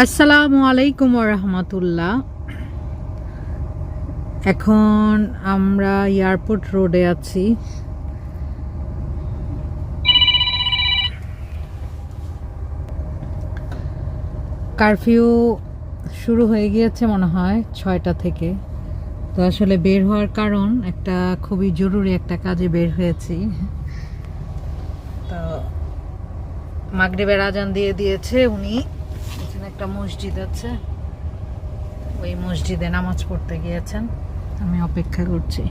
আসসালামু আলাইকুম রহমতুল্লাহ। এখন আমরা এয়ারপোর্ট রোডে আছি। কারফিউ শুরু হয়ে গিয়েছে মনে হয় ছয়টা থেকে। তো আসলে বের হওয়ার কারণ একটা খুবই জরুরি একটা কাজে বের হয়েছি। তো মাগরিবের আজান দিয়ে দিয়েছে উনি। এখানে একটা মসজিদ আছে। ওই মসজিদে নামাজ পড়তে গিয়েছেন। আমি অপেক্ষা করছি।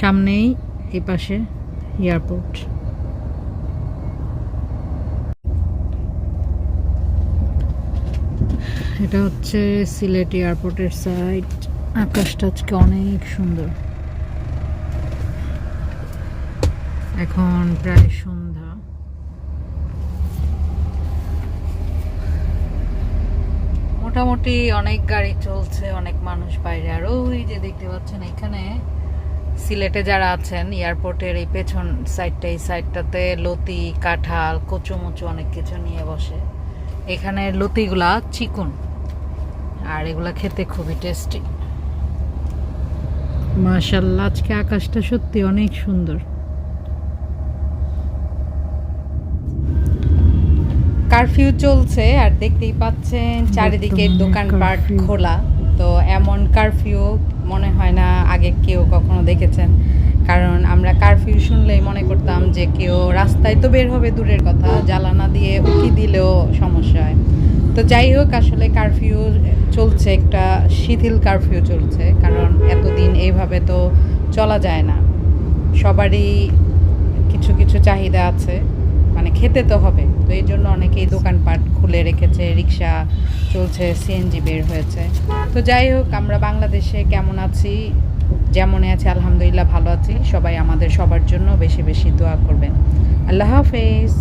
সামনেই এই পাশে এয়ারপোর্ট। এটা হচ্ছে সিলেট এয়ারপোর্টের সাইড আকাশটা আজকে অনেক সুন্দর। এখন প্রায় সন্ধ্যা। মোটামুটি অনেক গাড়ি চলছে, অনেক মানুষ বাইরে। আর ওই যে দেখতে পাচ্ছেন এখানে, সিলেটে যারা আছেন, এয়ারপোর্টের এই পেছন সাইডটা এই সাইডটাতে লতি, কাঁঠাল, কচুমুচু অনেক কিছু নিয়ে বসে। এখানে লতিগুলা চিকুন, আর এগুলা খেতে খুবই টেস্টি মাশাল্লাহ, আজকে আকাশটা সত্যি অনেক সুন্দর। কারফিউ চলছে আর দেখতেই পাচ্ছেন চারিদিকে দোকানপাট খোলা। তো এমন কারফিউ মনে হয় না আগে কেউ কখনো দেখেছেন। কারণ আমরা কারফিউ শুনলেই মনে করতাম যে কেউ রাস্তায় তো বের হবে দূরের কথা জ্বালানা দিয়ে উকি দিলেও সমস্যা হয়। তো যাই হোক আসলে কারফিউ চলছে একটা শিথিল কারফিউ চলছে কারণ এতদিন এইভাবে তো চলা যায় না। সবারই কিছু কিছু চাহিদা আছে। মানে খেতে তো হবে। তো এই জন্য অনেকেই দোকানপাট খুলে রেখেছে, রিক্সা চলছে সিএনজি বের হয়েছে। তো যাই হোক, আমরা বাংলাদেশে কেমন আছি? যেমন আছে, আলহামদুলিল্লাহ ভালো আছি। সবাই আমাদের সবার জন্য বেশি বেশি দোয়া করবেন। আল্লাহ হাফেজ।